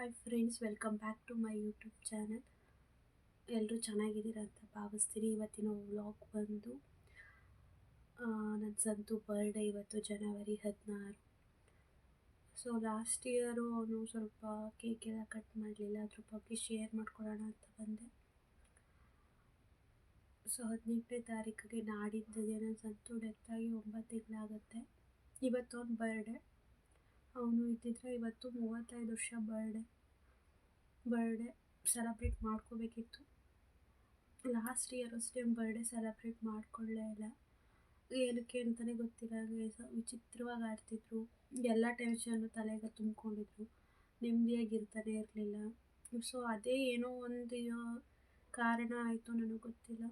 Hi friends welcome back to my YouTube channel ಎಲ್ಲರೂ ಚೆನ್ನಾಗಿದ್ದೀರ ಅಂತ ಭಾವಿಸ್ತೀನಿ. ಇವತ್ತಿನ ವ್ಲಾಗ್ ಬಂದು ನನ್ನ ಸಂತು ಬರ್ಡೇ ಇವತ್ತು ಜನವರಿ ಹದಿನಾರು. ಸೊ ಲಾಸ್ಟ್ ಇಯರು ಅವನು ಸ್ವಲ್ಪ ಕೇಕ್ ಎಲ್ಲ ಕಟ್ ಮಾಡಲಿಲ್ಲ, ಅದ್ರ ಬಗ್ಗೆ ಶೇರ್ ಮಾಡ್ಕೊಳ್ಳೋಣ ಅಂತ ಬಂದೆ. ಸೊ ಹದಿನೆಂಟನೇ ತಾರೀಕಿಗೆ ನಾಡಿದ್ದಿದೆ ನನ್ನ ಸಂತು ಡೆತ್ತಾಗಿ ಒಂಬತ್ತು ತಿಂಗಳಾಗುತ್ತೆ. ಇವತ್ತು ಅವ್ನ ಬರ್ಡೇ ಅವನು ಇದ್ದಿದ್ರೆ ಇವತ್ತು ಮೂವತ್ತೈದು ವರ್ಷ ಬರ್ಡೇ ಬರ್ಡೇ ಸೆಲೆಬ್ರೇಟ್ ಮಾಡ್ಕೋಬೇಕಿತ್ತು. ಲಾಸ್ಟ್ ಇಯರ್ ಅಷ್ಟೇ ಬರ್ಡೇ ಸೆಲೆಬ್ರೇಟ್ ಮಾಡ್ಕೊಳ್ಳೇ ಇಲ್ಲ. ಏನಕ್ಕೆ ಅಂತಲೇ ಗೊತ್ತಿಲ್ಲ. ವಿಚಿತ್ರವಾಗಿ ಆಡ್ತಿದ್ರು. ಎಲ್ಲ ಟೆನ್ಷನ್ನು ತಲೆಗೆ ತುಂಬಿಕೊಂಡಿದ್ರು. ನೆಮ್ಮದಿಯಾಗಿರ್ತಾನೆ ಇರಲಿಲ್ಲ. ಸೊ ಅದೇ ಏನೋ ಒಂದು ಕಾರಣ ಆಯಿತು ನನಗೆ ಗೊತ್ತಿಲ್ಲ.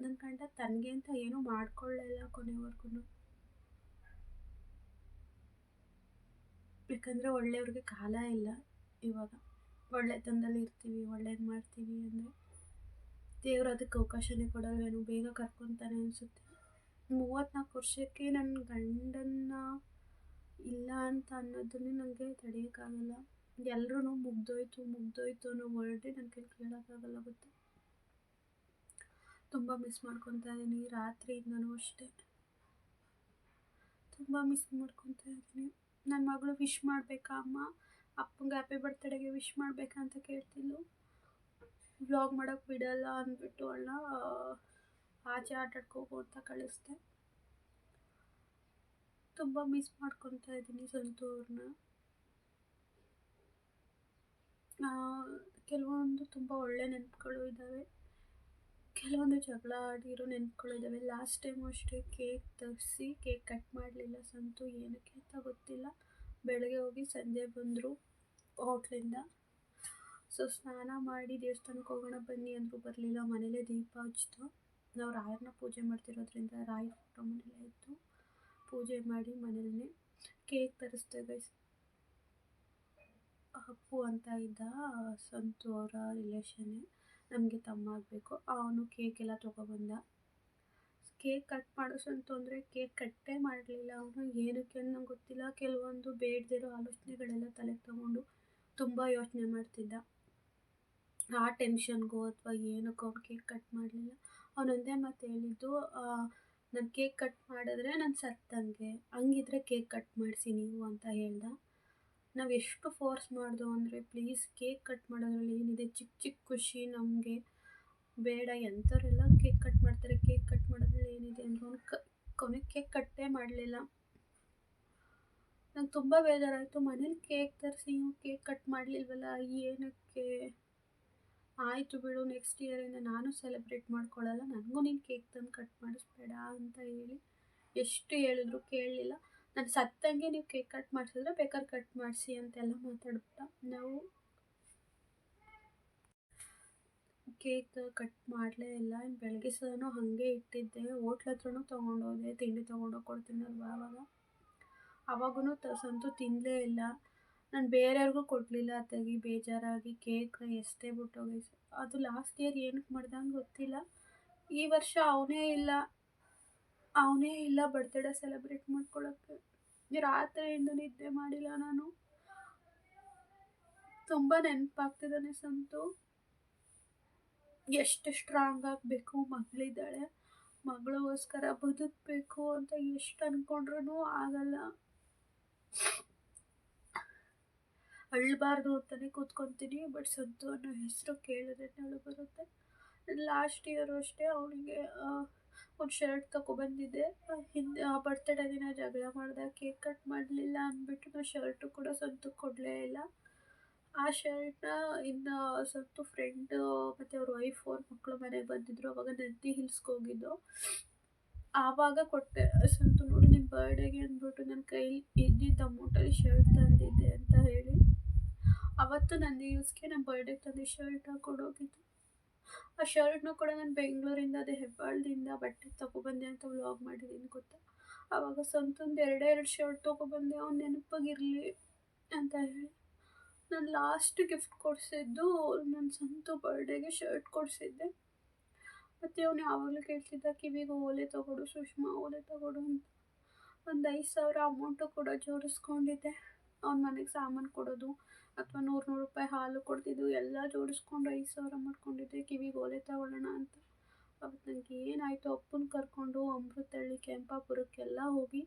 ನನ್ನ ಕಂಡ ತನಗೆ ಅಂತ ಏನೂ ಮಾಡ್ಕೊಳ್ಳಿಲ್ಲ ಕೊನೆವರೆಗೂ ಯಾಕಂದರೆ ಒಳ್ಳೆಯವ್ರಿಗೆ ಕಾಲ ಇಲ್ಲ ಇವಾಗ. ಒಳ್ಳೆತನದಲ್ಲಿ ಇರ್ತೀವಿ, ಒಳ್ಳೇದು ಮಾಡ್ತೀವಿ ಅಂದರೆ ದೇವ್ರು ಅದಕ್ಕೆ ಅವಕಾಶನೇ ಕೊಡಲ್ವೇನೋ ಬೇಗ ಕರ್ಕೊತಾನೆ ಅನಿಸುತ್ತೆ. ಮೂವತ್ತ್ನಾಲ್ಕು ವರ್ಷಕ್ಕೆ ನನ್ನ ಗಂಡನ್ನ ಇಲ್ಲ ಅಂತ ಅನ್ನೋದನ್ನೇ ನನಗೆ ತಡೆಯೋಕ್ಕಾಗಲ್ಲ. ಎಲ್ಲರೂ ಮುಗ್ದೋಯ್ತು ಮುಗ್ದೋಯ್ತು ಅನ್ನೋ ವರ್ಡೇ ನನ್ನ ಕೈ ಕೇಳೋಕ್ಕಾಗಲ್ಲ ಗೊತ್ತಾ? ತುಂಬ ಮಿಸ್ ಮಾಡ್ಕೊತಾ ಇದ್ದೀನಿ ರಾತ್ರಿಯಿಂದನೂ ಅಷ್ಟೇ. ತುಂಬ ಮಿಸ್ ಮಾಡ್ಕೊತಾ ಇದ್ದೀನಿ ನನ್ನ ಮಗಳು ವಿಶ್ ಮಾಡಬೇಕಾ ಅಮ್ಮ? ಅಪ್ಪಂಗೆ ಹ್ಯಾಪಿ ಬರ್ತ್ಡೇಗೆ ವಿಶ್ ಮಾಡಬೇಕಾ ಅಂತ ಕೇಳ್ತಿದ್ಲು. ವ್ಲಾಗ್ ಮಾಡೋಕ್ಕೆ ಬಿಡಲ್ಲ ಅಂದ್ಬಿಟ್ಟು ಅವಳನ್ನ ಆಚೆ ಆಟಾಡ್ಕೋಗು ಅಂತ ಕಳಿಸ್ದೆ. ತುಂಬ ಮಿಸ್ ಮಾಡ್ಕೊತಾ ಇದ್ದೀನಿ ಸಂತು ಅವ್ರನ್ನ ಕೆಲವೊಂದು ತುಂಬ ಒಳ್ಳೆ ನೆನಪುಗಳು ಇದ್ದಾವೆ ಕೆಲವೊಂದು ಜಗಳ ಆಡಿರೋ ನೆನ್ಪುಗಳಿದ್ದಾವೆ ಲಾಸ್ಟ್ ಟೈಮು ಅಷ್ಟೇ ಕೇಕ್ ತರಿಸಿ ಕೇಕ್ ಕಟ್ ಮಾಡಲಿಲ್ಲ ಸಂತು. ಏನಕ್ಕೆ ಅಂತ ಗೊತ್ತಿಲ್ಲ. ಬೆಳಗ್ಗೆ ಹೋಗಿ ಸಂಜೆ ಬಂದರು ಹೋಟ್ಲಿಂದ ಸೊ ಸ್ನಾನ ಮಾಡಿ ದೇವಸ್ಥಾನಕ್ಕೆ ಹೋಗೋಣ ಬನ್ನಿ ಅಂದರೂ ಬರಲಿಲ್ಲ. ಮನೇಲೇ ದೀಪ ಹಚ್ತು. ನಾವು ರಾಯರನ್ನ ಪೂಜೆ ಮಾಡ್ತಿರೋದ್ರಿಂದ ರಾಯ ಫೋಟೋ ಮನೇಲೇ ಇತ್ತು. ಪೂಜೆ ಮಾಡಿ ಮನೇಲೇ ಕೇಕ್ ತರಿಸ್ತೇವೆ ಅಪ್ಪು ಅಂತ ಇದ್ದ ಸಂತು ಅವರ ರಿಲೇಷನ್ನೇ ನಮಗೆ ತಮ್ಮ ಆಗಬೇಕು ಅವನು ಕೇಕ್ ಎಲ್ಲ ತೊಗೊಬಂದ. ಕೇಕ್ ಕಟ್ ಮಾಡಿಸು ಅಂತಂದರೆ ಕೇಕ್ ಕಟ್ಟೇ ಮಾಡಲಿಲ್ಲ ಅವನು. ಏನಕ್ಕೆ ಅನ್ನೋ ಗೊತ್ತಿಲ್ಲ. ಕೆಲವೊಂದು ಬೇಡದಿರೋ ಆಲೋಚನೆಗಳೆಲ್ಲ ತಲೆಗೆ ತಗೊಂಡು ತುಂಬ ಯೋಚನೆ ಮಾಡ್ತಿದ್ದ. ಆ ಟೆನ್ಷನ್ಗೋ ಅಥವಾ ಏನಕ್ಕೋ ಅವ್ನು ಕೇಕ್ ಕಟ್ ಮಾಡಲಿಲ್ಲ. ಅವನೊಂದೇ ಮಾತು ಹೇಳಿದ್ದು ನಾನು ಕೇಕ್ ಕಟ್ ಮಾಡಿದ್ರೆ ನಾನು ಸತ್ತಂಗೆ. ಹಂಗಿದ್ರೆ ಕೇಕ್ ಕಟ್ ಮಾಡಿಸಿ ನೀವು ಅಂತ ಹೇಳ್ದ. ನಾವು ಎಷ್ಟು ಫೋರ್ಸ್ ಮಾಡ್ದೋ ಅಂದರೆ ಪ್ಲೀಸ್ ಕೇಕ್ ಕಟ್ ಮಾಡೋದ್ರಲ್ಲಿ ಏನಿದೆ? ಚಿಕ್ಕ ಚಿಕ್ಕ ಖುಷಿ ನಮಗೆ. ಬೇಡ, ಎಂಥವರೆಲ್ಲ ಕೇಕ್ ಕಟ್ ಮಾಡ್ತಾರೆ? ಕೇಕ್ ಕಟ್ ಮಾಡೋದ್ರಲ್ಲಿ ಏನಿದೆ ಅಂದ್ರೆ ಅವ್ನು ಕ, ಕೊನೆ ಕೇಕ್ ಕಟ್ಟೇ ಮಾಡಲಿಲ್ಲ. ನಂಗೆ ತುಂಬ ಬೇಜಾರಾಯಿತು. ಮನೇಲಿ ಕೇಕ್ ತರಿಸಿ ಕೇಕ್ ಕಟ್ ಮಾಡಲಿಲ್ವಲ್ಲ? ಏನಕ್ಕೆ? ಆಯಿತು ಬಿಡು ನೆಕ್ಸ್ಟ್ ಇಯರಿಂದ ನಾನು ಸೆಲೆಬ್ರೇಟ್ ಮಾಡ್ಕೊಳ್ಳಲ್ಲ ನನಗೂ ನೀನು ಕೇಕ್ ತಂದು ಕಟ್ ಮಾಡಿಸ್ಬೇಡ ಅಂತ ಹೇಳಿ ಎಷ್ಟು ಹೇಳಿದ್ರು ಕೇಳಲಿಲ್ಲ. ನಾನು ಸತ್ತಂಗೆ ನೀವು ಕೇಕ್ ಕಟ್ ಮಾಡಿಸಿದ್ರೆ ಬೇಕಾದ್ರೆ ಕಟ್ ಮಾಡಿಸಿ ಅಂತೆಲ್ಲ ಮಾತಾಡ್ತಾ ನಾವು ಕೇಕ್ ಕಟ್ ಮಾಡಲೇ ಇಲ್ಲ. ಇನ್ನು ಬೆಳಗ್ಗೆ ಸಹನೂ ಹಾಗೆ ಇಟ್ಟಿದ್ದೆ. ಹೋಟ್ಲ ಹತ್ರನೂ ತೊಗೊಂಡೋದೆ ತಿಂಡಿ ತೊಗೊಂಡೋಗಿ ಕೊಡ್ತೀನಿ ಅಲ್ವಾ ಆವಾಗ ಅವಾಗೂ ತ ಸಂತೂ ತಿನ್ನಲೇ ಇಲ್ಲ. ನಾನು ಬೇರೆಯವ್ರಿಗೂ ಕೊಡಲಿಲ್ಲ ಅತ್ತಾಗಿ. ಬೇಜಾರಾಗಿ ಕೇಕ್ನ ಎಷ್ಟೇ ಬಿಟ್ಟೋಗಿ ಅದು ಲಾಸ್ಟ್ ಇಯರ್ ಏನಕ್ಕೆ ಮಾಡ್ದಂಗೆ ಗೊತ್ತಿಲ್ಲ. ಈ ವರ್ಷ ಅವನೇ ಇಲ್ಲ. ಅವನೇ ಇಲ್ಲ ಬರ್ತ್ಡೇ ಸೆಲೆಬ್ರೇಟ್ ಮಾಡ್ಕೊಳ್ಳೋಕ್ಕೆ ರಾತ್ರಿಯಿಂದ ನಿದ್ದೆ ಮಾಡಿಲ್ಲ ನಾನು. ತುಂಬ ನೆನಪಾಗ್ತಿದ್ದಾನೆ ಸಂತು. ಎಷ್ಟು ಸ್ಟ್ರಾಂಗ್ ಆಗಬೇಕು, ಮಗಳಿದ್ದಾಳೆ. ಮಗಳಿಗೋಸ್ಕರ ಬದುಕಬೇಕು ಅಂತ ಎಷ್ಟು ಅಂದ್ಕೊಂಡ್ರೂ ಆಗಲ್ಲ. ಅಳ್ಬಾರ್ದು ಅಂತಲೇ ಕೂತ್ಕೊತೀನಿ ಬಟ್ ಸಂತು ಅನ್ನೋ ಹೆಸರು ಕೇಳಿದ್ರೆ ಅಳು ಬರುತ್ತೆ. ಲಾಸ್ಟ್ ಇಯರು ಅಷ್ಟೇ ಅವನಿಗೆ ಒಂದು ಶರ್ಟ್ ತೊಗೊಬಂದಿದ್ದೆ. ಹಿಂದೆ ಬರ್ತಡೇ ದಿನ ಜಗಳ ಮಾಡಿದೆ. ಕೇಕ್ ಕಟ್ ಮಾಡಲಿಲ್ಲ ಅಂದ್ಬಿಟ್ಟು ನಾವು ಶರ್ಟು ಕೂಡ ಸಂತು ಕೊಡಲೇ ಇಲ್ಲ. ಆ ಶರ್ಟ್ನ ಇನ್ನು ಸಂತು ಫ್ರೆಂಡು ಮತ್ತು ಅವ್ರ ವೈಫ್ ಅವ್ರ ಮಕ್ಕಳು ಮನೆಗೆ ಬಂದಿದ್ರು. ಅವಾಗ ನಂದಿ ಹಿಲ್ಸ್ಗೆ ಹೋಗಿದ್ದು. ಆವಾಗ ಕೊಟ್ಟೆ. ಸಂತು ನೋಡಿ ನಿಮ್ಮ ಬರ್ಡೇಗೆ ಅಂದ್ಬಿಟ್ಟು ನನ್ನ ಕೈಲಿ ಇದ್ದಿದ್ದ ಅಮೌಂಟಲ್ಲಿ ಶರ್ಟ್ ತಂದಿದ್ದೆ ಅಂತ ಹೇಳಿ. ಅವತ್ತು ನಂದಿ ಹಿಲ್ಸ್ಗೆ ನಮ್ಮ ಬರ್ಡೇಗೆ ತಂದು ಶರ್ಟ್ ಹಾಕ್ಕೊಂಡೋಗಿದ್ದು ಆ ಶರ್ಟ್ನ ಕೂಡ ನಾನು ಬೆಂಗಳೂರಿಂದ, ಅದೇ ಹೆಬ್ಬಾಳದಿಂದ ಬಟ್ಟೆ ತೊಗೊಬಂದೆ ಅಂತ ವ್ಲಾಗ್ ಮಾಡಿದ್ದೀನಿ ಗೊತ್ತಾ? ಆವಾಗ ಸ್ವಂತೊಂದು ಎರಡೇ ಎರಡು ಶರ್ಟ್ ತೊಗೊಬಂದೆ, ಅವ್ನ ನೆನಪಾಗಿರಲಿ ಅಂತ ಹೇಳಿ. ನಾನು ಲಾಸ್ಟ್ ಗಿಫ್ಟ್ ಕೊಡಿಸಿದ್ದು ನನ್ನ ಸ್ವಂತ ಬರ್ಡೇಗೆ ಶರ್ಟ್ ಕೊಡಿಸಿದ್ದೆ. ಮತ್ತು ಅವನು ಯಾವಾಗಲೂ ಕೇಳ್ತಿದ್ದ, ಕಿವಿಗೆ ಓಲೆ ತಗೊಡು, ಸುಷ್ಮಾ ಓಲೆ ತಗೊಡು ಅಂತ. ಒಂದು ಐದು ಸಾವಿರ ಅಮೌಂಟು ಕೂಡ ಜೋಡಿಸ್ಕೊಂಡಿದ್ದೆ. ಅವ್ನ ಮನೆಗೆ ಸಾಮಾನು ಕೊಡೋದು ಅಥವಾ ನೂರು ನೂರು ರೂಪಾಯಿ ಹಾಲು ಕೊಡ್ತಿದ್ದು, ಎಲ್ಲ ಜೋಡಿಸ್ಕೊಂಡು ಐದು ಸಾವಿರ ಮಾಡ್ಕೊಂಡಿದ್ದೆ ಕಿವಿಗೆ ಓಲೆ ತಗೊಳ್ಳೋಣ ಅಂತ. ಅವತ್ತು ನನಗೆ ಏನಾಯಿತು, ಅಪ್ಪನ ಕರ್ಕೊಂಡು ಅಮೃತಹಳ್ಳಿ ಕೆಂಪಾಪುರಕ್ಕೆಲ್ಲ ಹೋಗಿ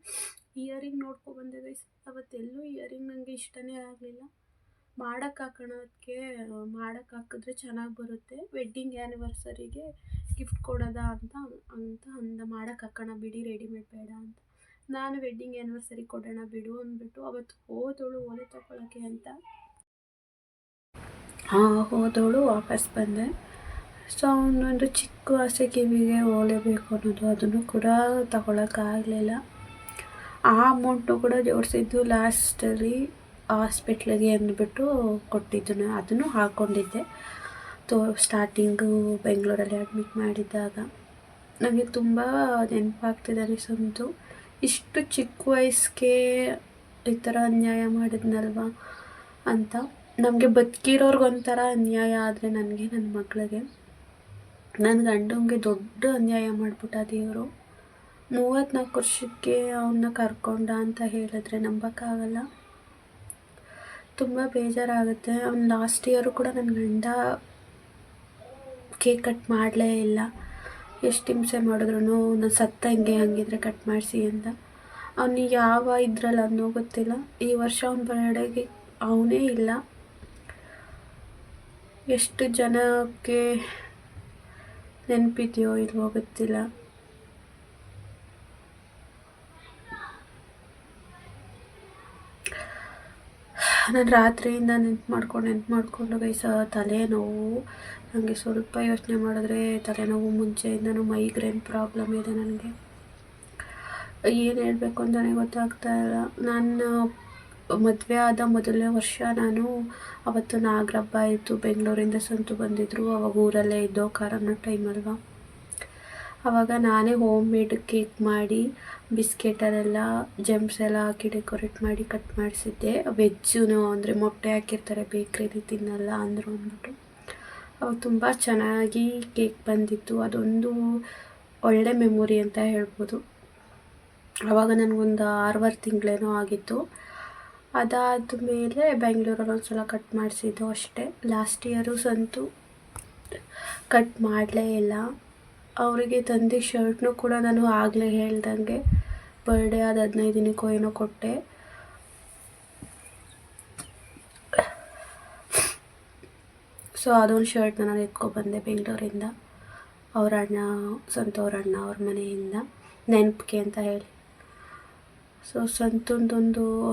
ಇಯರಿಂಗ್ ನೋಡ್ಕೊ ಬಂದೆ ಗೈಸ್ ಅವತ್ತೆಲ್ಲೂ ಇಯರಿಂಗ್ ನನಗೆ ಇಷ್ಟನೇ ಆಗಲಿಲ್ಲ. ಮಾಡೋಕ್ಕೆ ಹಾಕೋಣ ಅದಕ್ಕೆ ಮಾಡಕ್ಕೆ ಹಾಕಿದ್ರೆ ಚೆನ್ನಾಗಿ ಬರುತ್ತೆ. ವೆಡ್ಡಿಂಗ್ ಆ್ಯನಿವರ್ಸರಿಗೆ ಗಿಫ್ಟ್ ಕೊಡೋದ ಅಂತ ಅಂತ ಅಂದ ಮಾಡಕ್ಕೆ ಹಾಕೋಣ ಬಿಡಿ ರೆಡಿಮೇಡ್ ಬೇಡ ಅಂತ. ನಾನು ವೆಡ್ಡಿಂಗ್ ಆ್ಯನಿವರ್ಸರಿ ಕೊಡೋಣ ಬಿಡು ಅಂದ್ಬಿಟ್ಟು ಅವತ್ತು ಹೋದಳು ಓಲೆ ತಗೊಳ್ಳೋಕ್ಕೆ ಅಂತ. ಹೋದವಳು ವಾಪಸ್ ಬಂದೆ. ಸೊ ಅವನೊಂದು ಚಿಕ್ಕ ಆಸೆ ಕಿವಿಗೆ ಹೋಲೇಬೇಕು ಬೇಕು ಅನ್ನೋದು ಅದನ್ನು ಕೂಡ ತಗೊಳಕ್ಕಾಗಲಿಲ್ಲ. ಆ ಅಮೌಂಟು ಕೂಡ ಜೋಡಿಸಿದ್ದು ಲಾಸ್ಟಲ್ಲಿ ಹಾಸ್ಪಿಟ್ಲಿಗೆ ಅಂದ್ಬಿಟ್ಟು ಕೊಟ್ಟಿದ್ದು ಅದನ್ನು ಹಾಕ್ಕೊಂಡಿದ್ದೆ ತೋ ಸ್ಟಾರ್ಟಿಂಗು ಬೆಂಗಳೂರಲ್ಲಿ ಅಡ್ಮಿಟ್ ಮಾಡಿದ್ದಾಗ. ನನಗೆ ತುಂಬ ನೆನಪಾಗ್ತಿದೆ ಅನಿಸಂತು ಇಷ್ಟು ಚಿಕ್ಕ ವಯಸ್ಸಿಗೆ ಈ ಥರ ಅನ್ಯಾಯ ಮಾಡಿದ್ನಲ್ವ ಅಂತ. ನಮಗೆ ಬದುಕಿರೋರ್ಗೊಂಥರ ಅನ್ಯಾಯ ಆದರೆ ನನಗೆ ನನ್ನ ಮಗಳಿಗೆ. ನನ್ನ ಗಂಡಂಗೆ ದೊಡ್ಡ ಅನ್ಯಾಯ ಮಾಡಿಬಿಟ್ಟ ದೇವರು. ಮೂವತ್ತ್ನಾಲ್ಕು ವರ್ಷಕ್ಕೆ ಅವನ್ನ ಕರ್ಕೊಂಡ ಅಂತ ಹೇಳಿದ್ರೆ ನಂಬೋಕ್ಕಾಗಲ್ಲ. ತುಂಬ ಬೇಜಾರಾಗುತ್ತೆ. ಅವ್ನು ಲಾಸ್ಟ್ ಇಯರು ಕೂಡ ನನ್ನ ಗಂಡ ಕೇಕ್ ಕಟ್ ಮಾಡಲೇ ಇಲ್ಲ. ಎಷ್ಟು ಹಿಂಸೆ ಮಾಡಿದ್ರು ನಾನು ಸತ್ತ ಹಿಂಗೆ ಹಂಗಿದ್ರೆ ಕಟ್ ಮಾಡಿಸಿ ಅಂತ. ಅವನು ಯಾವ ಇದ್ರಲ್ಲಿ ಅನ್ನೋ ಗೊತ್ತಿಲ್ಲ. ಈ ವರ್ಷ ಅವ್ನ ಬರ್ಡೇಗೆ ಅವನೇ ಇಲ್ಲ. ಎಷ್ಟು ಜನಕ್ಕೆ ನೆನಪಿದೆಯೋ ಇಲ್ವೋ ಗೊತ್ತಿಲ್ಲ. ನಾನು ರಾತ್ರಿಯಿಂದ ನೆನ್ಪು ಮಾಡ್ಕೊಂಡು, ನೆನ್ಪು ಮಾಡಿಕೊಂಡು ಗೈಸ ತಲೆನೋವು. ನನಗೆ ಸ್ವಲ್ಪ ಯೋಚನೆ ಮಾಡಿದ್ರೆ ತಲೆನೋವು ಮುಂಚೆಯಿಂದನೂ ಮೈಗ್ರೇನ್ ಪ್ರಾಬ್ಲಮ್ ಇದೆ ನನಗೆ. ಏನು ಹೇಳಬೇಕು ಅಂತಲೇ ಗೊತ್ತಾಗ್ತಾ ಇಲ್ಲ. ನಾನು ಮದುವೆ ಆದ ಮೊದಲನೇ ವರ್ಷ ನಾನು ಅವತ್ತು ನಾಗರಬ್ಬ ಇತ್ತು, ಬೆಂಗಳೂರಿಂದ ಸಂತು ಬಂದಿದ್ದರು ಅವಾಗ ಊರಲ್ಲೇ ಇದ್ದೋ ಕಾರಣ ಟೈಮ್ ಅಲ್ವಾ. ಆವಾಗ ನಾನೇ ಹೋಮ್ ಮೇಡ್ ಕೇಕ್ ಮಾಡಿ ಬಿಸ್ಕೆಟಲ್ಲೆಲ್ಲ ಜೆಮ್ಸ್ ಎಲ್ಲ ಹಾಕಿ ಡೆಕೋರೇಟ್ ಮಾಡಿ ಕಟ್ ಮಾಡಿಸಿದ್ದೆ. ವೆಜ್ಜು ಅಂದರೆ ಮೊಟ್ಟೆ ಹಾಕಿರ್ತಾರೆ ಬೇಕ್ರಿಲಿ ತಿನ್ನಲ್ಲ ಅಂದರು ಅಂದ್ಬಿಟ್ಟು. ಅವಾಗ ತುಂಬ ಚೆನ್ನಾಗಿ ಕೇಕ್ ಬಂದಿತ್ತು. ಅದೊಂದು ಒಳ್ಳೆ ಮೆಮೊರಿ ಅಂತ ಹೇಳ್ಬೋದು. ಆವಾಗ ನನಗೊಂದು ಆರೂವರೆ ತಿಂಗಳೇನೋ ಆಗಿತ್ತು. ಅದಾದ ಮೇಲೆ ಬೆಂಗಳೂರಲ್ಲಿ ಒಂದು ಸಲ ಕಟ್ ಮಾಡಿಸಿದ್ದು ಅಷ್ಟೇ. ಲಾಸ್ಟ್ ಇಯರು ಸಂತು ಕಟ್ ಮಾಡಲೇ ಇಲ್ಲ. ಅವರಿಗೆ ತಂದಿದ್ದ ಶರ್ಟ್ನು ಕೂಡ ನಾನು ಆಗಲೇ ಹೇಳ್ದಂಗೆ ಬರ್ಡೇ ಆದ ಹದಿನೈದು ದಿನಕ್ಕೋ ಏನೋ ಕೊಟ್ಟೆ. ಸೊ ಅದೊಂದು ಶರ್ಟ್ ನಾನು ಎತ್ಕೊಬಂದೆ ಬೆಂಗಳೂರಿಂದ. ಅವ್ರ ಅಣ್ಣ ಸಂತೋರ ಅಣ್ಣ ಅವ್ರ ಮನೆಯಿಂದ. ನೆನಪಿಗೆ ಅಂತ ಹೇಳಿ. ಸೊ ಸಂತೊಂದೊಂದು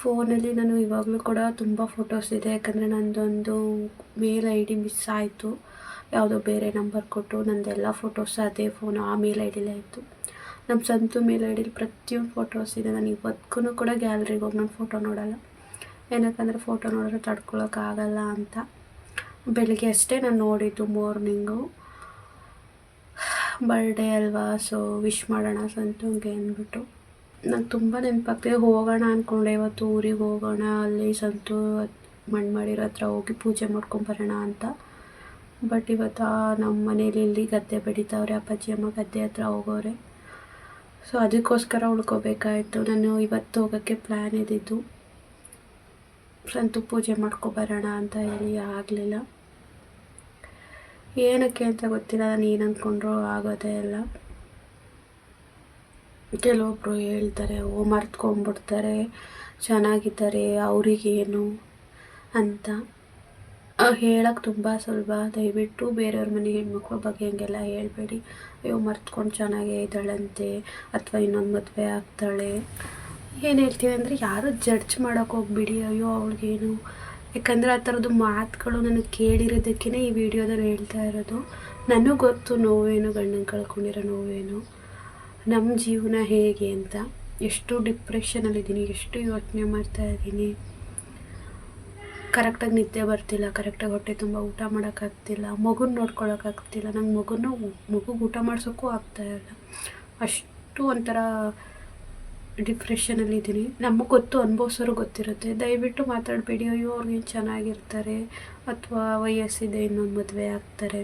ಫೋನಲ್ಲಿ ನಾನು ಇವಾಗಲೂ ಕೂಡ ತುಂಬ ಫೋಟೋಸ್ ಇದೆ. ಯಾಕಂದರೆ ನನ್ನದೊಂದು ಮೇಲ್ ಐ ಡಿ ಮಿಸ್ ಆಯಿತು. ಯಾವುದೋ ಬೇರೆ ನಂಬರ್ ಕೊಟ್ಟು ನಂದೆಲ್ಲ ಫೋಟೋಸ್ ಅದೇ ಫೋನು ಆ ಮೇಲ್ ಐ ಡಿಲೇ ಇತ್ತು. ನಮ್ಮ ಸಂತು ಮೇಲ್ ಐ ಡಿಲಿ ಪ್ರತಿಯೊಂದು ಫೋಟೋಸ್ ಇದೆ. ನಾನು ಇವತ್ತಿಗೂ ಕೂಡ ಗ್ಯಾಲ್ರಿಗೆ ಹೋಗಿ ನಾನು ಫೋಟೋ ನೋಡೋಲ್ಲ. ಏನಕ್ಕಂದರೆ ಫೋಟೋ ನೋಡಿದ್ರೆ ತಡ್ಕೊಳ್ಳೋಕ್ಕಾಗಲ್ಲ ಅಂತ. ಬೆಳಿಗ್ಗೆ ಅಷ್ಟೇ ನಾನು ನೋಡಿದ್ದು ಮಾರ್ನಿಂಗು ಬರ್ಡೇ ಅಲ್ವಾ ಸೊ ವಿಶ್ ಮಾಡೋಣ ಸಂತುಂಗೆ ಅಂದ್ಬಿಟ್ಟು. ನಂಗೆ ತುಂಬ ನೆನಪಾಗ್ತಿದೆ, ಹೋಗೋಣ ಅಂದ್ಕೊಂಡೆ ಇವತ್ತು ಊರಿಗೆ ಹೋಗೋಣ, ಅಲ್ಲಿ ಸಂತು ಮಣ್ಣು ಹತ್ರ ಹೋಗಿ ಪೂಜೆ ಮಾಡ್ಕೊಂಬರೋಣ ಅಂತ. ಬಟ್ ಇವತ್ತು ನಮ್ಮ ಮನೇಲಿ ಇಲ್ಲಿ ಗದ್ದೆ ಬೆಳೀತಾವ್ರೆ, ಅಪ್ಪಾಜಿ ಅಮ್ಮ ಗದ್ದೆ ಹತ್ರ ಹೋಗೋರೆ. ಸೊ ಅದಕ್ಕೋಸ್ಕರ ಉಳ್ಕೋಬೇಕಾಯಿತು. ನಾನು ಇವತ್ತು ಹೋಗೋಕ್ಕೆ ಪ್ಲ್ಯಾನ್ ಇದ್ದಿದ್ದು ಸಂತು ಪೂಜೆ ಮಾಡ್ಕೊಬರೋಣ ಅಂತ ಹೇಳಿ ಆಗಲಿಲ್ಲ. ಏನಕ್ಕೆ ಅಂತ ಗೊತ್ತಿಲ್ಲ, ನಾನು ಏನು ಅಂದ್ಕೊಂಡ್ರು ಆಗೋದೇ ಇಲ್ಲ. ಕೆಲವೊಬ್ಬರು ಹೇಳ್ತಾರೆ, ಓ ಮರ್ತ್ಕೊಂಡ್ಬಿಡ್ತಾರೆ ಚೆನ್ನಾಗಿದ್ದಾರೆ, ಅವರಿಗೇನು? ಅಂತ. ಹೇಳಕ್ಕೆ ತುಂಬ ಸುಲಭ. ದಯವಿಟ್ಟು ಬೇರೆಯವ್ರ ಮನೆ ಹೆಣ್ಮಕ್ಳ ಬಗ್ಗೆ ಹಂಗೆಲ್ಲ ಹೇಳಬೇಡಿ. ಅಯ್ಯೋ, ಮರ್ತ್ಕೊಂಡು ಚೆನ್ನಾಗೇ ಇದ್ದಾಳಂತೆ, ಅಥವಾ ಇನ್ನೊಂದು ಮದುವೆ ಆಗ್ತಾಳೆ. ಏನು ಹೇಳ್ತೀವಿ ಅಂದರೆ, ಯಾರು ಜಡ್ಜ್ ಮಾಡೋಕ್ಕೆ ಹೋಗ್ಬಿಡಿ. ಅಯ್ಯೋ, ಅವಳಿಗೇನು? ಯಾಕಂದರೆ ಆ ಥರದ್ದು ಮಾತುಗಳು ನನಗೆ ಕೇಳಿರೋದಕ್ಕೇ ಈ ವಿಡಿಯೋದಲ್ಲಿ ಹೇಳ್ತಾ ಇರೋದು. ನನಗೆ ಗೊತ್ತು ನೋವೇನು, ಗಂಡನ ಕಳ್ಕೊಂಡಿರೋ ನೋವೇನು. ನಮ್ಮ ಜೀವನ ಹೇಗೆ ಅಂತ. ಎಷ್ಟು ಡಿಪ್ರೆಷನಲ್ಲಿದ್ದೀನಿ ಎಷ್ಟು ಯೋಚನೆ ಮಾಡ್ತಾ ಇದ್ದೀನಿ ಕರೆಕ್ಟಾಗಿ ನಿದ್ದೆ ಬರ್ತಿಲ್ಲ ಕರೆಕ್ಟಾಗಿ ಹೊಟ್ಟೆ ತುಂಬ ಊಟ ಮಾಡೋಕ್ಕಾಗ್ತಿಲ್ಲ ಮಗುನ ನೋಡ್ಕೊಳ್ಳೋಕ್ಕಾಗ್ತಿಲ್ಲ ನಂಗೆ ಮಗುನ, ಮಗುಗೆ ಊಟ ಮಾಡ್ಸೋಕ್ಕೂ ಆಗ್ತಾಯಿಲ್ಲ ಅಷ್ಟು ಒಂಥರ ಡಿಪ್ರೆಷನಲ್ಲಿದ್ದೀನಿ ನಮಗೆ ಗೊತ್ತು, ಅನುಭವಿಸೋರು ಗೊತ್ತಿರುತ್ತೆ. ದಯವಿಟ್ಟು ಮಾತಾಡಬೇಡಿ, ಅಯ್ಯೋ ಅವ್ರಿಗೇನು ಚೆನ್ನಾಗಿರ್ತಾರೆ, ಅಥವಾ ವಯಸ್ಸಿದೆ, ಇನ್ನೊಂದು ಮದುವೆ ಆಗ್ತಾರೆ.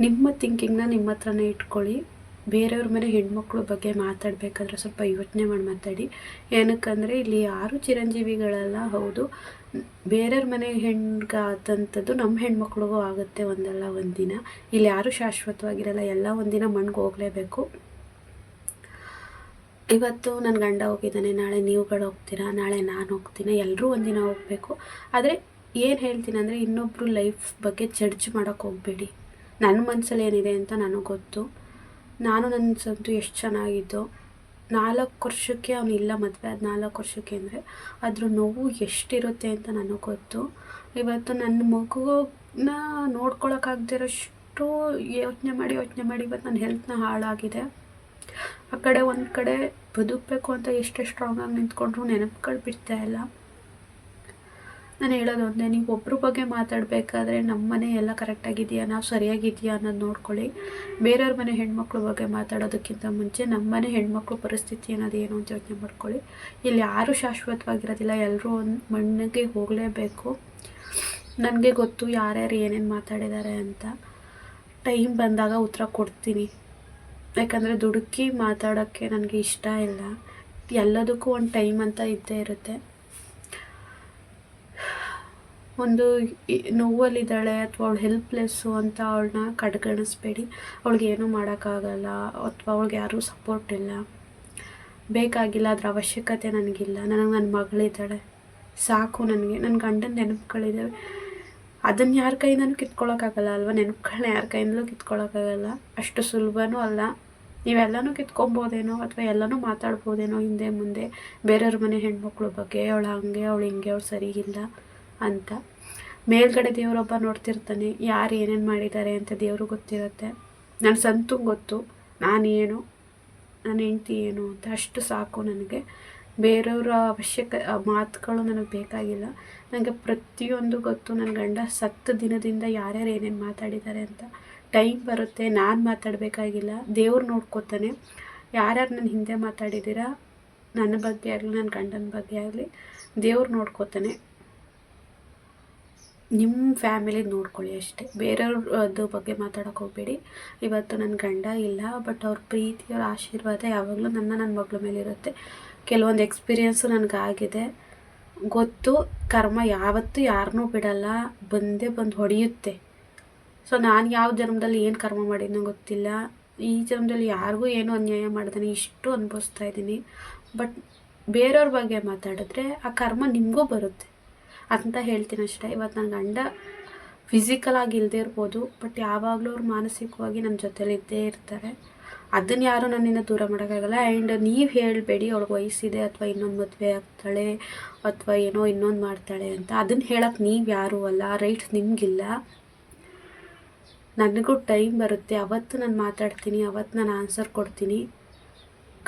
ನಿಮ್ಮ ಥಿಂಕಿಂಗ್ನ ನಿಮ್ಮ ಹತ್ರನೇ ಇಟ್ಕೊಳ್ಳಿ. ಬೇರೆಯವ್ರ ಮನೆ ಹೆಣ್ಮಕ್ಳ ಬಗ್ಗೆ ಮಾತಾಡಬೇಕಾದ್ರೆ ಸ್ವಲ್ಪ ಯೋಚನೆ ಮಾಡಿ ಮಾತಾಡಿ. ಏನಕ್ಕಂದರೆ ಇಲ್ಲಿ ಯಾರು ಚಿರಂಜೀವಿಗಳೆಲ್ಲ, ಹೌದು. ಬೇರೆಯವ್ರ ಮನೆ ಹೆಣ್ಗಾದಂಥದ್ದು ನಮ್ಮ ಹೆಣ್ಮಕ್ಳಿಗೂ ಆಗುತ್ತೆ ಒಂದಲ್ಲ ಒಂದಿನ. ಇಲ್ಲಿ ಯಾರೂ ಶಾಶ್ವತವಾಗಿರಲ್ಲ, ಎಲ್ಲ ಒಂದಿನ ಮಣ್ಣಿಗೆ ಹೋಗಲೇಬೇಕು. ಇವತ್ತು ನನ್ನ ಗಂಡ ಹೋಗಿದ್ದಾನೆ, ನಾಳೆ ನೀವುಗಳು ಹೋಗ್ತೀರಾ, ನಾಳೆ ನಾನು ಹೋಗ್ತೀನಿ ಎಲ್ಲರೂ ಒಂದಿನ ಹೋಗಬೇಕು. ಆದರೆ ಏನು ಹೇಳ್ತೀನಿ ಅಂದರೆ ಇನ್ನೊಬ್ಬರು ಲೈಫ್ ಬಗ್ಗೆ ಜಡ್ಜ್ ಮಾಡೋಕ್ಕೆ ಹೋಗಬೇಡಿ. ನನ್ನ ಮನಸ್ಸಲ್ಲಿ ಏನಿದೆ ಅಂತ ನನಗೆ ಗೊತ್ತು. ನಾನು ನನ್ನ ಸಂತು ಎಷ್ಟು ಚೆನ್ನಾಗಿದ್ದು ನಾಲ್ಕು ವರ್ಷಕ್ಕೆ ಅವನು ಇಲ್ಲ ಮದುವೆ ಅದು ನಾಲ್ಕು ವರ್ಷಕ್ಕೆ ಅಂದರೆ ಅದ್ರ ನೋವು ಎಷ್ಟಿರುತ್ತೆ ಅಂತ ನನಗೆ ಗೊತ್ತು. ಇವತ್ತು ನನ್ನ ಮಗುನ ನೋಡ್ಕೊಳಕ್ಕಾಗ್ದಿರೋಷ್ಟು ಯೋಚನೆ ಮಾಡಿ ಯೋಚನೆ ಮಾಡಿ ಇವತ್ತು ನನ್ನ ಹೆಲ್ತ್ನ ಹಾಳಾಗಿದೆ. ಆ ಕಡೆ, ಒಂದು ಕಡೆ ಬದುಕಬೇಕು ಅಂತ ಎಷ್ಟೇ ಸ್ಟ್ರಾಂಗಾಗಿ ನಿಂತ್ಕೊಂಡ್ರು ನೆನಪುಗಳು ಬಿಡ್ತಾ ಇಲ್ಲ. ನಾನು ಹೇಳೋದು ಒಂದೇ, ನೀವು ಒಬ್ಬರ ಬಗ್ಗೆ ಮಾತಾಡಬೇಕಾದ್ರೆ ನಮ್ಮ ಮನೆ ಎಲ್ಲ ಕರೆಕ್ಟಾಗಿದೆಯಾ ನಾವು ಸರಿಯಾಗಿದೆಯಾ ಅನ್ನೋದು ನೋಡ್ಕೊಳ್ಳಿ. ಬೇರೆಯವ್ರ ಮನೆ ಹೆಣ್ಮಕ್ಳ ಬಗ್ಗೆ ಮಾತಾಡೋದಕ್ಕಿಂತ ಮುಂಚೆ ನಮ್ಮ ಮನೆ ಹೆಣ್ಮಕ್ಳ ಪರಿಸ್ಥಿತಿ ಅನ್ನೋದು ಏನು ಅಂತ ಯೋಚನೆ ಮಾಡ್ಕೊಳ್ಳಿ. ಇಲ್ಲಿ ಯಾರೂ ಶಾಶ್ವತವಾಗಿರೋದಿಲ್ಲ ಎಲ್ಲರೂ ಒಂದು ಮಣ್ಣಿಗೆ ಹೋಗಲೇಬೇಕು. ನನಗೆ ಗೊತ್ತು ಯಾರ್ಯಾರು ಏನೇನು ಮಾತಾಡಿದ್ದಾರೆ ಅಂತ. ಟೈಮ್ ಬಂದಾಗ ಉತ್ತರ ಕೊಡ್ತೀನಿ. ಯಾಕಂದರೆ ದುಡುಕಿ ಮಾತಾಡೋಕ್ಕೆ ನನಗೆ ಇಷ್ಟ ಇಲ್ಲ. ಎಲ್ಲದಕ್ಕೂ ಒಂದು ಟೈಮ್ ಅಂತ ಇದ್ದೇ ಇರುತ್ತೆ. ಒಂದು ನೋವಲ್ಲಿದ್ದಾಳೆ ಅಥವಾ ಅವಳು ಹೆಲ್ಪ್ಲೆಸ್ಸು ಅಂತ ಅವಳನ್ನ ಕಡೆಗಣಿಸ್ಬೇಡಿ. ಅವಳಿಗೆ ಏನೂ ಮಾಡೋಕ್ಕಾಗಲ್ಲ ಅಥವಾ ಅವಳಿಗೆ ಯಾರೂ ಸಪೋರ್ಟ್ ಇಲ್ಲ. ಬೇಕಾಗಿಲ್ಲ ಅದರ ಅವಶ್ಯಕತೆ ನನಗಿಲ್ಲ. ನನಗೆ ನನ್ನ ಮಗಳಿದ್ದಾಳೆ. ಸಾಕು ನನಗೆ. ನನ್ನ ಗಂಡನ ನೆನಪುಗಳಿದ್ದಾವೆ ಅದನ್ನು ಯಾರ ಕೈಯಿಂದನೂ ಕಿತ್ಕೊಳ್ಳೋಕ್ಕಾಗಲ್ಲ ಅಲ್ವಾ? ನೆನಪುಗಳನ್ನ ಯಾರ ಕೈಯಿಂದಲೂ ಕಿತ್ಕೊಳ್ಳೋಕ್ಕಾಗಲ್ಲ ಅಷ್ಟು ಸುಲಭನೂ ಅಲ್ಲ. ನೀವೆಲ್ಲನೂ ಕಿತ್ಕೊಬೋದೇನೋ ಅಥವಾ ಎಲ್ಲನೂ ಮಾತಾಡ್ಬೋದೇನೋ ಹಿಂದೆ ಮುಂದೆ. ಬೇರೆಯವ್ರ ಮನೆ ಹೆಣ್ಮಕ್ಳ ಬಗ್ಗೆ, ಅವಳು ಹಂಗೆ, ಅವಳು ಹಿಂಗೆ, ಅವಳು ಸರಿ ಇಲ್ಲ. ಅಂತ. ಮೇಲ್ಗಡೆ ದೇವರೊಬ್ಬ ನೋಡ್ತಿರ್ತಾನೆ, ಯಾರು ಏನೇನು ಮಾಡಿದ್ದಾರೆ ಅಂತ ದೇವರು ಗೊತ್ತಿರುತ್ತೆ. ನನ್ನ ಸಂತು ಗೊತ್ತು, ನಾನೇನು ನನ್ನ ಹೆಂಡ್ತಿ ಏನು ಅಂತ. ಅಷ್ಟು ಸಾಕು ನನಗೆ. ಬೇರೆಯವರ ಅವಶ್ಯಕ ಮಾತುಗಳು ನನಗೆ ಬೇಕಾಗಿಲ್ಲ. ನನಗೆ ಪ್ರತಿಯೊಂದು ಗೊತ್ತು ನನ್ನ ಗಂಡ ಸತ್ತ ದಿನದಿಂದ ಯಾರ್ಯಾರು ಏನೇನು ಮಾತಾಡಿದ್ದಾರೆ ಅಂತ. ಟೈಮ್ ಬರುತ್ತೆ, ನಾನು ಮಾತಾಡಬೇಕಾಗಿಲ್ಲ. ದೇವ್ರು ನೋಡ್ಕೋತಾನೆ. ಯಾರ್ಯಾರು ನನ್ನ ಹಿಂದೆ ಮಾತಾಡಿದ್ದೀರಾ, ನನ್ನ ಬಗ್ಗೆ ಆಗಲಿ ನನ್ನ ಗಂಡನ ಬಗ್ಗೆ ಆಗಲಿ, ದೇವ್ರು ನೋಡ್ಕೋತಾನೆ. ನಿಮ್ಮ ಫ್ಯಾಮಿಲಿ ನೋಡ್ಕೊಳ್ಳಿ ಅಷ್ಟೇ. ಬೇರೆಯವ್ರದ್ದು ಬಗ್ಗೆ ಮಾತಾಡೋಕೆ ಹೋಗಬೇಡಿ. ಇವತ್ತು ನನ್ನ ಗಂಡ ಇಲ್ಲ ಬಟ್ ಅವ್ರ ಪ್ರೀತಿ ಅವ್ರ ಆಶೀರ್ವಾದ ಯಾವಾಗಲೂ ನನ್ನ ನನ್ನ ಮಗಳ ಮೇಲೆ ಇರುತ್ತೆ. ಕೆಲವೊಂದು ಎಕ್ಸ್ಪೀರಿಯೆನ್ಸು ನನಗಾಗಿದೆ. ಗೊತ್ತು, ಕರ್ಮ ಯಾವತ್ತೂ ಯಾರನ್ನೂ ಬಿಡಲ್ಲ. ಬಂದೇ ಬಂದು ಹೊಡೆಯುತ್ತೆ. ಸೊ ನಾನು ಯಾವ ಜನ್ಮದಲ್ಲಿ ಏನು ಕರ್ಮ ಮಾಡಿದ್ನೋ ಗೊತ್ತಿಲ್ಲ. ಈ ಜನ್ಮದಲ್ಲಿ ಯಾರಿಗೂ ಏನು ಅನ್ಯಾಯ ಮಾಡ್ದಾನೆ ಇಷ್ಟು ಅನುಭವಿಸ್ತಾ ಇದ್ದೀನಿ. ಬಟ್ ಬೇರೆಯವ್ರ ಬಗ್ಗೆ ಮಾತಾಡಿದ್ರೆ ಆ ಕರ್ಮ ನಿಮಗೂ ಬರುತ್ತೆ. ಅಂತ ಹೇಳ್ತೀನಿ ಅಷ್ಟೇ. ಇವತ್ತು ನನ್ನ ಗಂಡ ಫಿಸಿಕಲಾಗಿ ಇಲ್ಲದೇ ಇರ್ಬೋದು ಬಟ್ ಯಾವಾಗಲೂ ಅವ್ರು ಮಾನಸಿಕವಾಗಿ ನನ್ನ ಜೊತೇಲಿ ಇದ್ದೇ ಇರ್ತಾರೆ. ಅದನ್ನು ಯಾರೂ ನನ್ನಿಂದ ದೂರ ಮಾಡೋಕ್ಕಾಗಲ್ಲ ಆ್ಯಂಡ್ ನೀವು ಹೇಳಬೇಡಿ, ಅವ್ಳಿಗೆ ವಯಸ್ಸಿದೆ ಅಥವಾ ಇನ್ನೊಂದು ಮದುವೆ ಆಗ್ತಾಳೆ ಅಥವಾ ಏನೋ ಇನ್ನೊಂದು ಮಾಡ್ತಾಳೆ ಅಂತ. ಅದನ್ನು ಹೇಳೋಕ್ಕೆ ನೀವು ಯಾರೂ ಅಲ್ಲ ರೈಟ್ಸ್ ನಿಮಗಿಲ್ಲ. ನನಗೂ ಟೈಮ್ ಬರುತ್ತೆ. ಅವತ್ತು ನಾನು ಮಾತಾಡ್ತೀನಿ, ಅವತ್ತು ನಾನು ಆನ್ಸರ್ ಕೊಡ್ತೀನಿ.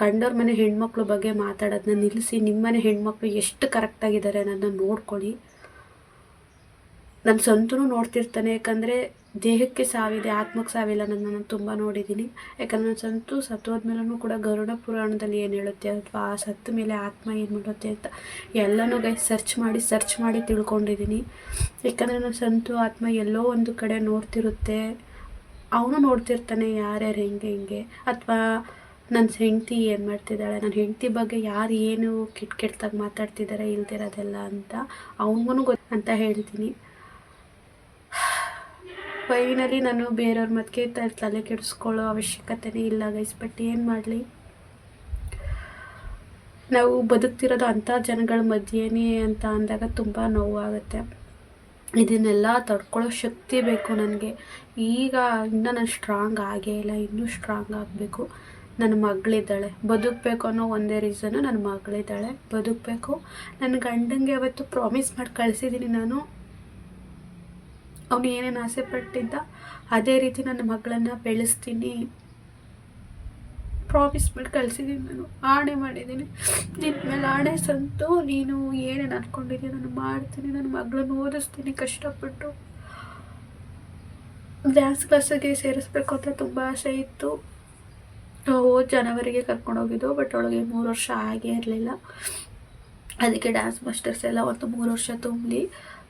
ಕಂಡವ್ರ ಮನೆ ಹೆಣ್ಮಕ್ಳ ಬಗ್ಗೆ ಮಾತಾಡೋದನ್ನ ನಿಲ್ಲಿಸಿ ನಿಮ್ಮ ಮನೆ ಹೆಣ್ಮಕ್ಳು ಎಷ್ಟು ಕರೆಕ್ಟಾಗಿದ್ದಾರೆ ಅನ್ನೋದನ್ನ ನೋಡ್ಕೊಳ್ಳಿ. ನನ್ನ ಸ್ವಂತನೂ ನೋಡ್ತಿರ್ತಾನೆ, ಯಾಕಂದರೆ ದೇಹಕ್ಕೆ ಸಾವಿದೆ, ಆತ್ಮಕ್ಕೆ ಸಾವಿಲ್ಲ ನನ್ನ ನಾನು ತುಂಬ ನೋಡಿದ್ದೀನಿ. ಯಾಕಂದರೆ ನನ್ನ ಸಂತು ಸತ್ತೋದ್ಮೇಲೂ ಕೂಡ ಗರುಡ ಪುರಾಣದಲ್ಲಿ ಏನು ಹೇಳುತ್ತೆ ಅಥವಾ ಆ ಸತ್ತ ಮೇಲೆ ಆತ್ಮ ಏನು ಮಾಡುತ್ತೆ ಅಂತ ಎಲ್ಲನೂ ಗೈ ಸರ್ಚ್ ಮಾಡಿ ಸರ್ಚ್ ಮಾಡಿ ತಿಳ್ಕೊಂಡಿದ್ದೀನಿ. ಯಾಕಂದರೆ ನನ್ನ ಸಂತು ಆತ್ಮ ಎಲ್ಲೋ ಒಂದು ಕಡೆ ನೋಡ್ತಿರುತ್ತೆ. ಅವನು ನೋಡ್ತಿರ್ತಾನೆ ಯಾರ್ಯಾರು ಹೆಂಗೆ ಹೆಂಗೆ. ಅಥವಾ ನನ್ನ ಹೆಂಡತಿ ಏನು ಮಾಡ್ತಿದ್ದಾಳೆ ನನ್ನ ಹೆಂಡತಿ ಬಗ್ಗೆ ಯಾರು ಏನು ಕೆಟ್ಟ ಕೆಟ್ಟದಾಗ ಮಾತಾಡ್ತಿದ್ದಾರೆ ಇಲ್ದಿರೋದೆಲ್ಲ ಅಂತ ಅವನಿಗೂ ಗೊತ್ತು ಅಂತ ಹೇಳ್ತೀನಿ. ಫೈನಲಿ ನಾನು ಬೇರೆಯವ್ರ ಮತ್ತಿಗೆ ತಲೆ ಕೆಡಿಸ್ಕೊಳ್ಳೋ ಅವಶ್ಯಕತೆನೇ ಇಲ್ಲ ಗೈಸ್ ಬಟ್ ಏನು ಮಾಡಲಿ? ನಾವು ಬದುಕ್ತಿರೋದು ಅಂಥ ಜನಗಳ ಮಧ್ಯೆನೇ ಅಂತ ಅಂದಾಗ ತುಂಬ ನೋವಾಗುತ್ತೆ. ಇದನ್ನೆಲ್ಲ ತಡ್ಕೊಳ್ಳೋ ಶಕ್ತಿ ಬೇಕು ನನಗೆ. ಈಗ ಇನ್ನೂ ನಾನು ಸ್ಟ್ರಾಂಗ್ ಆಗೇ ಇಲ್ಲ, ಇನ್ನೂ ಸ್ಟ್ರಾಂಗ್ ಆಗಬೇಕು. ನನ್ನ ಮಗಳಿದ್ದಾಳೆ ಬದುಕಬೇಕು ಅನ್ನೋ ಒಂದೇ ರೀಸನ್ನು ನನ್ನ ಮಗಳಿದ್ದಾಳೆ ಬದುಕಬೇಕು. ನನ್ನ ಗಂಡಂಗೆ ಅವತ್ತು ಪ್ರಾಮಿಸ್ ಮಾಡಿ ಕಳಿಸಿದ್ದೀನಿ ನಾನು. ಅವನು ಏನೇನು ಆಸೆ ಪಟ್ಟಿದ್ದ, ಅದೇ ರೀತಿ ನನ್ನ ಮಗಳನ್ನು ಬೆಳೆಸ್ತೀನಿ. ಪ್ರಾಮಿಸ್ ಮಾಡಿ ಕಳಿಸಿದ್ದೀನಿ ನಾನು, ಆಣೆ ಮಾಡಿದ್ದೀನಿ ನಿನ್ನ ಮೇಲೆ ಆಣೆ ಸಂತು, ನೀನು ಏನೇನು ಅಂದ್ಕೊಂಡಿದ್ದೀನಿ ನಾನು ಮಾಡ್ತೀನಿ, ನನ್ನ ಮಗಳನ್ನು ಓದಿಸ್ತೀನಿ, ಕಷ್ಟಪಟ್ಟು. ಡ್ಯಾನ್ಸ್ ಕ್ಲಾಸಿಗೆ ಸೇರಿಸ್ಬೇಕು ಅಂತ ತುಂಬ ಆಸೆ ಇತ್ತು. ಹೋದ ಜನವರಿಗೆ ಕರ್ಕೊಂಡೋಗಿದ್ದು ಬಟ್ ಅವಳಿಗೆ ಮೂರು ವರ್ಷ ಆಗೇ ಇರಲಿಲ್ಲ. ಅದಕ್ಕೆ ಡ್ಯಾನ್ಸ್ ಮಾಸ್ಟರ್ಸ್ ಎಲ್ಲ ಒಂದು ಮೂರು ವರ್ಷ ತುಂಬಲಿ.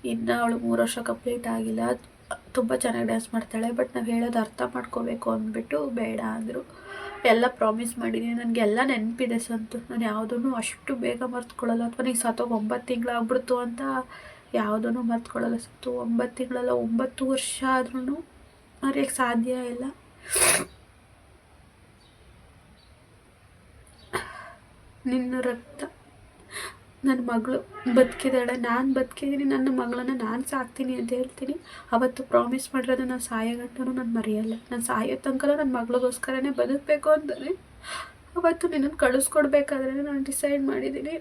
ಇನ್ನು ಅವಳು ಮೂರು ವರ್ಷ ಕಂಪ್ಲೀಟ್ ಆಗಿಲ್ಲ. ತುಂಬ ಚೆನ್ನಾಗಿ ಡ್ಯಾನ್ಸ್ ಮಾಡ್ತಾಳೆ, ಬಟ್ ನಾವು ಹೇಳೋದು ಅರ್ಥ ಮಾಡ್ಕೋಬೇಕು ಅಂದ್ಬಿಟ್ಟು ಬೇಡ ಅಂದರು. ಎಲ್ಲ ಪ್ರಾಮಿಸ್ ಮಾಡಿದ್ದೀನಿ ನನಗೆಲ್ಲ ನೆನಪಿದೆ ಸಂತು. ನಾನು ಯಾವುದನ್ನು ಅಷ್ಟು ಬೇಗ ಮರ್ತ್ಕೊಳ್ಳಲ್ಲ. ಅಥವಾ ನೀನು ಸತ್ತೋಗಿ ಒಂಬತ್ತು ತಿಂಗಳಾಗ್ಬಿಡ್ತು ಅಂತ ಯಾವುದನ್ನು ಮರ್ತ್ಕೊಳ್ಳಲ್ಲ ಸತ್ತು ಒಂಬತ್ತು ತಿಂಗಳಲ್ಲ ಒಂಬತ್ತು ವರ್ಷ ಆದ್ರೂ ಮರೆಯೋಕ್ಕೆ ಸಾಧ್ಯ ಇಲ್ಲ. ನಿನ್ನ ರಕ್ತ ನನ್ನ ಮಗಳು ಬದುಕಿದ್ದಾಳೆ. ನಾನು ಬದುಕಿದ್ದೀನಿ, ನನ್ನ ಮಗಳನ್ನು ನಾನು ಸಾಕ್ತೀನಿ ಅಂತ ಹೇಳ್ತೀನಿ. ಅವತ್ತು ಪ್ರಾಮಿಸ್ ಮಾಡಿರೋದು ನಾನು ಸಾಯೋಗಂಟನೂ ನಾನು ಮರೆಯಲ್ಲ. ನಾನು ಸಾಯೋ ತನಕ ನನ್ನ ಮಗಳಿಗೋಸ್ಕರನೇ ಬದುಕಬೇಕು ಅಂತಾನೆ ಅವತ್ತು ನಿನ್ನನ್ನು ಕಳಿಸ್ಕೊಡ್ಬೇಕಾದ್ರೆ ನಾನು ಡಿಸೈಡ್ ಮಾಡಿದ್ದೀನಿ.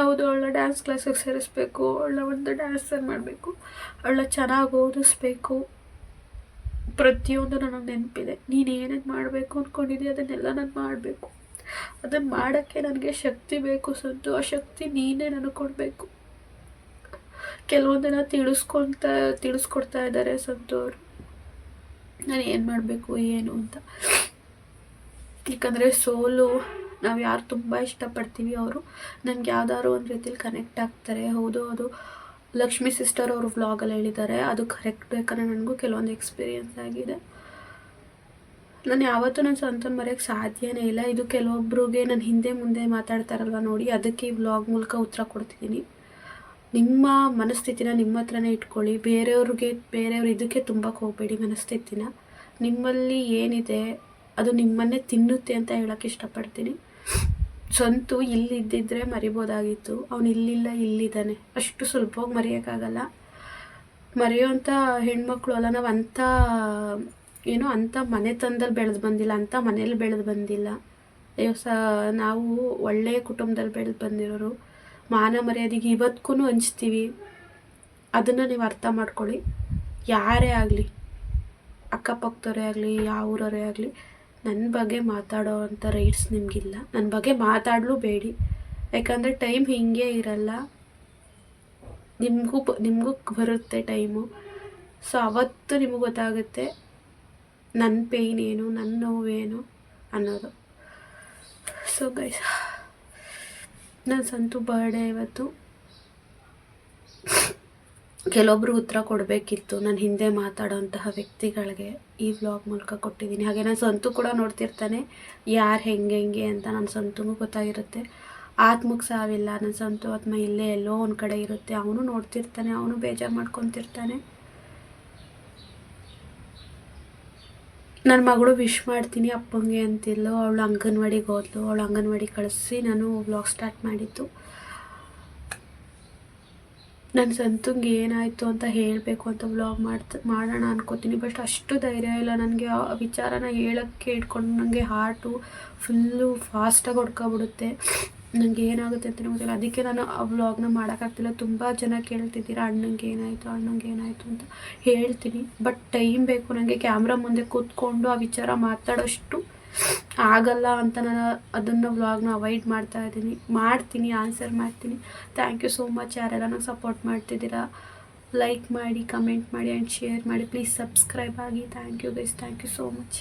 ಹೌದು, ಅವಳ ಡ್ಯಾನ್ಸ್ ಕ್ಲಾಸಿಗೆ ಸೇರಿಸ್ಬೇಕು, ಅವಳ ಒಂದು ಡ್ಯಾನ್ಸರ್ ಮಾಡಬೇಕು, ಅವಳ ಚೆನ್ನಾಗಿ ಓದಿಸ್ಬೇಕು. ಪ್ರತಿಯೊಂದು ನನಗೆ ನೆನಪಿದೆ. ನೀನು ಏನೇನು ಮಾಡಬೇಕು ಅಂದ್ಕೊಂಡಿದ್ದೀಯ ಅದನ್ನೆಲ್ಲ ನಾನು ಮಾಡಬೇಕು. ಅದನ್ನು ಮಾಡೋಕ್ಕೆ ನನಗೆ ಶಕ್ತಿ ಬೇಕು ಸಂತು. ಆ ಶಕ್ತಿ ನೀನೇ ನನಗೆ ಕೊಡಬೇಕು. ಕೆಲವೊಂದನ್ನು ತಿಳಿಸ್ಕೊತ, ತಿಳಿಸ್ಕೊಡ್ತಾ ಇದ್ದಾರೆ ಸಂತು ಅವರು. ನಾನು ಏನು ಮಾಡಬೇಕು, ಏನು ಅಂತ. ಯಾಕಂದರೆ ಸೋಲು, ನಾವು ಯಾರು ತುಂಬ ಇಷ್ಟಪಡ್ತೀವಿ ಅವರು. ನನಗೆ ಯಾವ್ದಾದ್ರು ಒಂದು ರೀತಿಲಿ ಕನೆಕ್ಟ್ ಆಗ್ತಾರೆ. ಹೌದು, ಅದು ಲಕ್ಷ್ಮಿ ಸಿಸ್ಟರ್ ಅವರು ವ್ಲಾಗಲ್ಲಿ ಹೇಳಿದ್ದಾರೆ ಅದು ಕರೆಕ್ಟ್ ಯಾಕಂದರೆ ನನಗೂ ಕೆಲವೊಂದು ಎಕ್ಸ್ಪೀರಿಯನ್ಸ್ ಆಗಿದೆ. ನಾನು ಯಾವತ್ತೂ ನನ್ನ ಸ್ವಂತನ ಮರೆಯೋಕ್ಕೆ ಸಾಧ್ಯನೇ ಇಲ್ಲ. ಇದು ಕೆಲವೊಬ್ರಿಗೆ ನಾನು ಹಿಂದೆ ಮುಂದೆ ಮಾತಾಡ್ತಾರಲ್ವ ನೋಡಿ, ಅದಕ್ಕೆ ಈ ವ್ಲಾಗ್ ಮೂಲಕ ಉತ್ತರ ಕೊಡ್ತಿದ್ದೀನಿ. ನಿಮ್ಮ ಮನಸ್ಥಿತಿನ ನಿಮ್ಮ ಹತ್ರನೇ ಇಟ್ಕೊಳ್ಳಿ. ಬೇರೆಯವ್ರಿಗೆ, ಬೇರೆಯವ್ರ ಇದಕ್ಕೆ ತುಂಬಕ್ಕೆ ಹೋಗಬೇಡಿ ಮನಸ್ಥಿತಿನ. ನಿಮ್ಮಲ್ಲಿ ಏನಿದೆ, ಅದು ನಿಮ್ಮನ್ನೇ ತಿನ್ನುತ್ತೆ ಅಂತ ಹೇಳೋಕ್ಕೆ ಇಷ್ಟಪಡ್ತೀನಿ. ಸ್ವಂತು ಇಲ್ಲಿದ್ದಿದ್ರೆ ಮರಿಬೋದಾಗಿತ್ತು. ಅವನು ಇಲ್ಲಿಲ್ಲ, ಇಲ್ಲಿದ್ದಾನೆ. ಅಷ್ಟು ಸುಲಭವಾಗಿ ಮರೆಯೋಕ್ಕಾಗಲ್ಲ. ಮರೆಯೋಂಥ ಹೆಣ್ಮಕ್ಳು ಅಲ್ಲ, ನಾವು ಅಂಥ ಏನೋ ಅಂಥ ಮನೆತನದಲ್ಲಿ ಬೆಳೆದು ಬಂದಿಲ್ಲ, ಅಂಥ ಮನೇಲಿ ಬೆಳೆದು ಬಂದಿಲ್ಲ. ಅಯ್ಯೋ ಸ, ನಾವು ಒಳ್ಳೆಯ ಕುಟುಂಬದಲ್ಲಿ ಬೆಳೆದು ಬಂದಿರೋರು, ಮಾನ ಮರ್ಯಾದೆಗೆ ಇವತ್ತಿಗೂ ಹಂಚ್ತೀವಿ. ಅದನ್ನು ನೀವು ಅರ್ಥ ಮಾಡ್ಕೊಳ್ಳಿ. ಯಾರೇ ಆಗಲಿ, ಅಕ್ಕಪಕ್ಕದವರೇ ಆಗಲಿ, ಯಾವ ಊರವರೇ ಆಗಲಿ ನನ್ನ ಬಗ್ಗೆ ಮಾತಾಡೋ ಅಂಥ ರೈಟ್ಸ್ ನಿಮಗಿಲ್ಲ. ನನ್ನ ಬಗ್ಗೆ ಮಾತಾಡಲೂ ಬೇಡಿ. ಯಾಕಂದರೆ ಟೈಮ್ ಹೀಗೆ ಇರಲ್ಲ. ನಿಮಗೂ ನಿಮಗೂ ಬರುತ್ತೆ ಟೈಮು ಸೊ ಅವತ್ತು ನಿಮಗೆ ಗೊತ್ತಾಗುತ್ತೆ ನನ್ನ ಪೇಯ್ನ್ ಏನು ನನ್ನ ನೋವೇನು ಅನ್ನೋದು. ಸೊ ಗೈಸ್ ನನ್ನ ಸಂತು ಬರ್ಡೇ ಇವತ್ತು. ಕೆಲವೊಬ್ಬರು ಉತ್ತರ ಕೊಡಬೇಕಿತ್ತು ನನ್ನ ಹಿಂದೆ ಮಾತಾಡೋಂತಹ ವ್ಯಕ್ತಿಗಳಿಗೆ ಈ ವ್ಲಾಗ್ ಮೂಲಕ ಕೊಟ್ಟಿದ್ದೀನಿ. ಹಾಗೆ ನಾನು ಸಂತು ಕೂಡ ನೋಡ್ತಿರ್ತಾನೆ, ಯಾರು ಹೆಂಗೆ ಹೆಂಗೆ ಅಂತ ನನ್ನ ಸಂತುಗೂ ಗೊತ್ತಾಗಿರುತ್ತೆ. ಆತ್ಮಕ್ಕೆ ಸಾವಿಲ್ಲ ನನ್ನ ಸಂತು ಆತ್ಮ ಇಲ್ಲೇ ಎಲ್ಲೋ ಒಂದು ಕಡೆ ಇರುತ್ತೆ, ಅವನು ನೋಡ್ತಿರ್ತಾನೆ, ಅವನು ಬೇಜಾರು ಮಾಡ್ಕೊತಿರ್ತಾನೆ. ನನ್ನ ಮಗಳು ವಿಶ್ ಮಾಡ್ತೀನಿ ಅಪ್ಪಂಗೆ ಅಂತಿಲ್ಲ ಅವಳು ಅಂಗನವಾಡಿಗೆ ಹೋದ್ಲು. ಅವಳು ಅಂಗನವಾಡಿ ಕಳಿಸಿ ನಾನು ವ್ಲಾಗ್ ಸ್ಟಾರ್ಟ್ ಮಾಡಿದ್ದು. ನನ್ನ ಸಂತಂಗೆ ಏನಾಯಿತು ಅಂತ ಹೇಳಬೇಕು ಅಂತ ವ್ಲಾಗ್ ಮಾಡ್ತ, ಮಾಡೋಣ ಅನ್ಕೋತೀನಿ. ಬಟ್ ಅಷ್ಟು ಧೈರ್ಯ ಇಲ್ಲ. ನನಗೆ ಆ ವಿಚಾರನ ಹೇಳೋಕ್ಕೆ ಇಟ್ಕೊಂಡು ನನಗೆ ಹಾರ್ಟು ಫುಲ್ಲು ಫಾಸ್ಟಾಗಿ ಹೊಡ್ಕೊಬಿಡುತ್ತೆ ನನಗೆ ಏನಾಗುತ್ತೆ ಅಂತ ಗೊತ್ತಿಲ್ಲ. ಅದಕ್ಕೆ ನಾನು ಆ ವ್ಲಾಗ್ನ ಮಾಡೋಕ್ಕಾಗ್ತಿಲ್ಲ. ತುಂಬ ಜನ ಕೇಳ್ತಿದ್ದೀರಾ, ಅಣ್ಣಂಗೆ ಏನಾಯಿತು ಅಣ್ಣಂಗೆ ಏನಾಯಿತು ಅಂತ ಹೇಳ್ತೀನಿ. ಬಟ್ ಟೈಮ್ ಬೇಕು ನನಗೆ ಕ್ಯಾಮ್ರಾ ಮುಂದೆ ಕೂತ್ಕೊಂಡು ಆ ವಿಚಾರ ಮಾತಾಡೋಷ್ಟು ಆಗಲ್ಲ ಅಂತ ನಾನು ಅದನ್ನು ವ್ಲಾಗ್ನ ಅವಾಯ್ಡ್ ಮಾಡ್ತಾ ಇದ್ದೀನಿ. ಮಾಡ್ತೀನಿ ಆನ್ಸರ್ ಮಾಡ್ತೀನಿ. ಥ್ಯಾಂಕ್ ಯು ಸೋ ಮಚ್ ಯಾರೆಲ್ಲ ನಂಗೆ ಸಪೋರ್ಟ್ ಮಾಡ್ತಿದ್ದೀರಾ ಲೈಕ್ ಮಾಡಿ ಕಮೆಂಟ್ ಮಾಡಿ ಆ್ಯಂಡ್ ಶೇರ್ ಮಾಡಿ. ಪ್ಲೀಸ್ ಸಬ್ಸ್ಕ್ರೈಬ್ ಆಗಿ. Thank you guys thank you so much